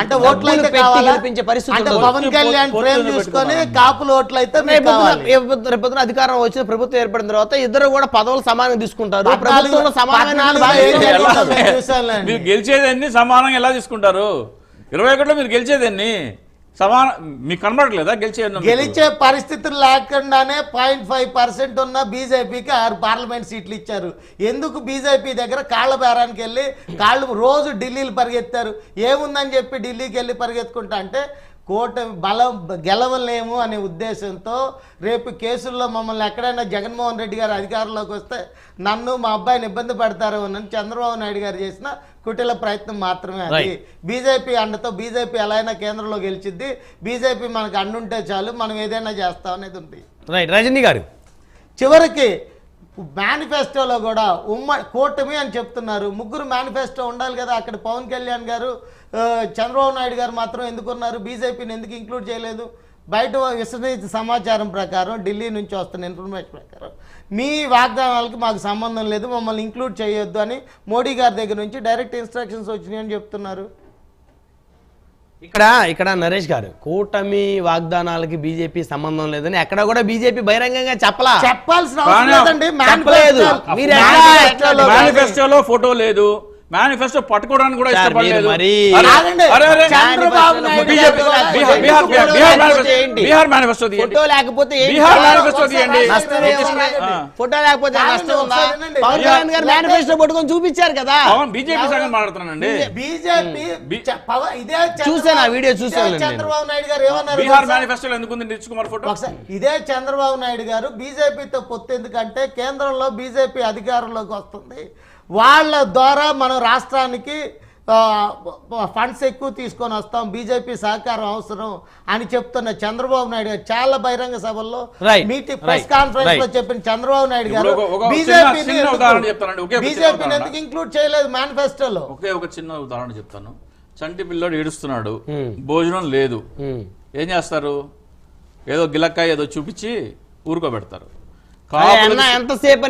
అంటే. ఓట్లు అయితే పరిస్థితి అంటే. పవన్ కళ్యాణ్ ఫ్రేమ్. చూసుకొని కాపులు ఓట్లు అయితే అధికారం వచ్చిన ప్రభుత్వం ఏర్పడిన తర్వాత ఇద్దరు కూడా పదవులు సమానంగా తీసుకుంటారు ప్రభుత్వంలో. మీరు గెలిచేదాన్ని సమానంగా ఎలా తీసుకుంటారు ఇరవై ఒకటిలో మీరు గెలిచేదాన్ని సమాన మీకు కనబడట్లేదా గెలిచే గెలిచే పరిస్థితులు లేకుండానే పాయింట్ ఫైవ్ పర్సెంట్ ఉన్న బీజేపీకి ఆరు పార్లమెంట్ సీట్లు ఇచ్చారు. ఎందుకు బీజేపీ దగ్గర కాళ్ళ బేరానికి వెళ్ళి కాళ్ళు రోజు ఢిల్లీలు పరిగెత్తారు? ఏముందని చెప్పి ఢిల్లీకి వెళ్ళి పరిగెత్తుకుంటా అంటే కూటమి బలం గెలవలేము అనే ఉద్దేశంతో రేపు కేసుల్లో మమ్మల్ని ఎక్కడైనా జగన్మోహన్ రెడ్డి గారు అధికారంలోకి వస్తే నన్ను మా అబ్బాయిని ఇబ్బంది పెడతారు అని చంద్రబాబు నాయుడు గారు చేసిన కుటిల ప్రయత్నం మాత్రమే అది. బీజేపీ అండతో బీజేపీ ఎలా అయినా కేంద్రంలో గెలిచిద్ది. బీజేపీ మనకు అండుంటే చాలు మనం ఏదైనా చేస్తాం అనేది ఉంది. రైట్ రజనీ గారు. చివరికి మేనిఫెస్టోలో కూడా ఉమ్మడి కూటమి అని చెప్తున్నారు. ముగ్గురు మేనిఫెస్టో ఉండాలి కదా. అక్కడ పవన్ కళ్యాణ్ గారు చంద్రబాబు నాయుడు గారు మాత్రం ఎందుకున్నారు? బీజేపీని ఎందుకు ఇంక్లూడ్ చేయలేదు? బయట విశ్వసనీయ సమాచారం ప్రకారం ఢిల్లీ నుంచి వస్తున్న ఇన్ఫర్మేషన్ ప్రకారం మీ వాగ్దానాలకు మాకు సంబంధం లేదు. మమ్మల్ని ఇంక్లూడ్ చేయొద్దు అని మోడీ గారి దగ్గర నుంచి డైరెక్ట్ ఇన్స్ట్రక్షన్స్ వచ్చినాయని చెప్తున్నారు. ఇక్కడ ఇక్కడ నరేష్ గారు కూటమి వాగ్దానాలకి బీజేపీ సంబంధం లేదని ఎక్కడ కూడా బీజేపీ బహిరంగంగా చెప్పలా. చెప్పాల్సిన అవసరం లేదండి. చెప్పలేదు. మేనిఫెస్టోలో ఫోటో లేదు. మేనిఫెస్టో పట్టుకోవడానికి కూడా ఇష్టపడలేదు మీరు మరి- అరే, ఆగండి. అరే, అరే, చంద్రబాబు నాయుడు బీజేపీ గారు బీహార్ ఎందుకు బీహార్ ఫోటో బీహార్ లేకపోతే manifesto manifesto photo? Bihar manifesto తీయండి. ఫోటో ఉందా. పవన్ కళ్యాణ్ గారు లేకపోతే- మేనిఫెస్టో పట్టుకొని చూపించారు కదా పవన్ బీజేపీ సంగతి మాట్లాడుతున్నానండి బీజేపీ ఇదే చూశాను, ఆ వీడియో నేను. చంద్రబాబు నాయుడు గారు ఏమన్నారు బీహార్ తెలుసా? మేనిఫెస్టోలో ఎందుకుంది నితీష్ కుమార్ ఫోటో ఒకసారి ఇదే చంద్రబాబు నాయుడు గారు బీజేపీతో పొత్తు ఎందుకంటే కేంద్రంలో బీజేపీ అధికారంలోకి వస్తుంది వాళ్ళ ద్వారా మనం రాష్ట్రానికి ఫండ్స్ ఎక్కువ తీసుకొని వస్తాం బీజేపీ సహకారం అవసరం అని చెప్తున్న చంద్రబాబు నాయుడు గారు చాలా బహిరంగ సభల్లో మీటింగ్ ప్రెస్ కాన్ఫరెన్స్లో. చెప్పిన చంద్రబాబు నాయుడు గారు బీజేపీని బీజేపీని. ఎందుకు ఇంక్లూడ్ చేయలేదు మేనిఫెస్టోలో ఒకే ఒక చిన్న ఉదాహరణ చెప్తాను. చంటి పిల్లోడు ఏడుస్తున్నాడు. Hmm. భోజనం లేదు. ఉమ్. ఏం చేస్తారు? ఏదో గిలక్కాయ ఏదో చూపించి ఊరుకోబెడతారు. ఎంతసేపు